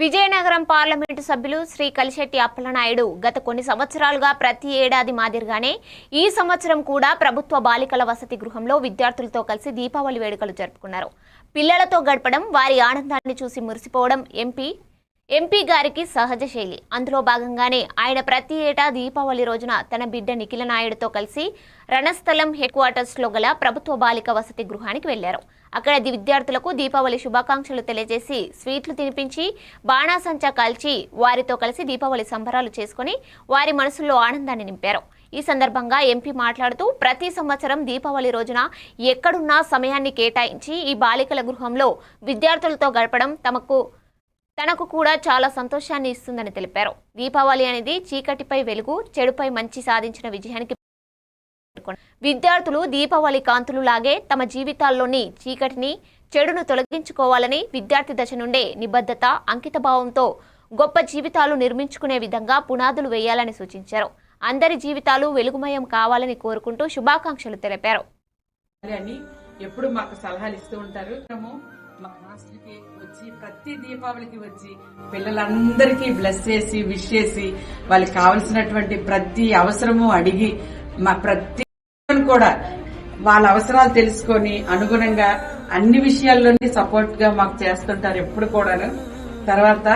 Vizianagaram parliament సభ్యులు శ్రీ కలిశెట్టి అప్పలనాయుడు గత కొన్ని సంవత్సరాలుగా ప్రతి ఏడాది మాదిరిగానే ఈ సంవత్సరం కూడా ప్రభుత్వ బాలికల వసతి గృహంలో విద్యార్థులతో కలిసి దీపావళి వేడుకలు జరుపుకున్నారు. పిల్లలతో గడపడం వారి ఆనందాన్ని చూసి మురిసిపోవడం ఎంపీ ఎంపీ గారికి సహజ శైలి. అందులో భాగంగానే ఆయన ప్రతి ఏటా దీపావళి రోజున తన బిడ్డ నిఖిల నాయుడుతో కలిసి రణస్థలం హెడ్ క్వార్టర్స్లో గల ప్రభుత్వ బాలిక వసతి గృహానికి వెళ్ళారు. అక్కడ ది విద్యార్థులకు దీపావళి శుభాకాంక్షలు తెలియజేసి స్వీట్లు తినిపించి బాణాసంచా కాల్చి వారితో కలిసి దీపావళి సంబరాలు చేసుకుని వారి మనసుల్లో ఆనందాన్ని నింపారు. ఈ సందర్భంగా ఎంపీ మాట్లాడుతూ ప్రతి సంవత్సరం దీపావళి రోజున ఎక్కడున్నా సమయాన్ని కేటాయించి ఈ బాలికల గృహంలో విద్యార్థులతో గడపడం తమకు తనకు కూడా చాలా సంతోషాన్ని ఇస్తుందని తెలిపారు. దీపావళి అనేది చీకటిపై వెలుగు చెడుపై మంచి సాధించిన విజయానికి విద్యార్థులు దీపావళి కాంతులు లాగే తమ జీవితాల్లోని చీకటిని చెడును తొలగించుకోవాలని విద్యార్థి దశ నుండే నిబద్ధత అంకితభావంతో గొప్ప జీవితాలు నిర్మించుకునే విధంగా పునాదులు వేయాలని సూచించారు. అందరి జీవితాలు వెలుగుమయం కావాలని కోరుకుంటూ శుభాకాంక్షలు తెలిపారు. ఎప్పుడు మాకు సలహాలు ఇస్తూ ఉంటారు. మా హాస్టల్కి వచ్చి ప్రతి దీపావళికి వచ్చి పిల్లలందరికీ బ్లెస్ చేసి విష్ చేసి వాళ్ళకి కావలసినటువంటి ప్రతి అవసరము అడిగి మా ప్రతి కూడా వాళ్ళ అవసరాలు తెలుసుకొని అనుగుణంగా అన్ని విషయాల్లోని సపోర్ట్గా మాకు చేస్తుంటారు ఎప్పుడు కూడాను. తర్వాత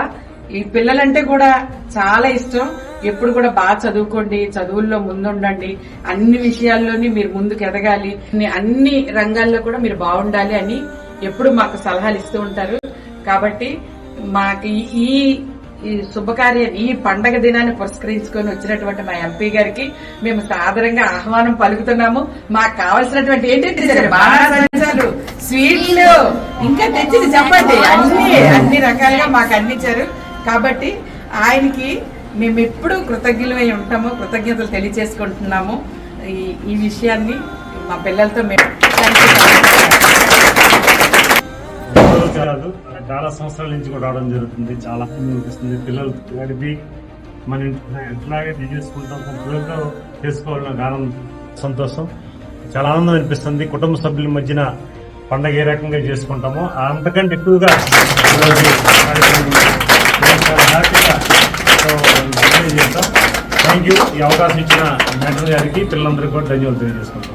ఈ పిల్లలంటే కూడా చాలా ఇష్టం. ఎప్పుడు కూడా బాగా చదువుకోండి చదువుల్లో ముందుండండి. అన్ని విషయాల్లోని మీరు ముందుకు ఎదగాలి అన్ని- అన్ని రంగాల్లో కూడా మీరు బాగుండాలి అని ఎప్పుడు మాకు సలహాలు ఇస్తూ ఉంటారు. కాబట్టి మాకు ఈ- ఈ శుభకార్యం ఈ పండగ దినాన్ని పురస్కరించుకొని వచ్చినటువంటి మా ఎంపీ గారికి మేము సాదరంగా ఆహ్వానం పలుకుతున్నాము. మాకు కావాల్సినటువంటి ఏంటంటే బాణాసంచాలు స్వీట్లు ఇంకా తెచ్చింది చెప్పండి. అన్ని అన్ని రకాలుగా మాకు అందించారు. కాబట్టి ఆయనకి మేము ఎప్పుడు కృతజ్ఞులమై ఉంటాము కృతజ్ఞతలు తెలియజేసుకుంటున్నాము. ఈ ఈ విషయాన్ని మా పిల్లలతో మేము కాదు చాలా సంవత్సరాల నుంచి కూడా రావడం జరుగుతుంది. చాలా అనిపిస్తుంది. పిల్లలు గడిపి మన ఇంట్లో ఎట్లాగే చేసుకుంటాం మన పిల్లలతో చేసుకోవాలని నాకు ఆనందం సంతోషం. చాలా ఆనందం అనిపిస్తుంది. కుటుంబ సభ్యుల మధ్యన పండగ ఏ రకంగా చేసుకుంటామో అంతకంటే ఎక్కువగా హ్యాపీగా చేస్తాం థ్యాంక్ యూ ఈ అవకాశం ఇచ్చిన మేడం గారికి పిల్లలందరికీ కూడా ధన్యవాదాలు తెలియజేసుకుంటాం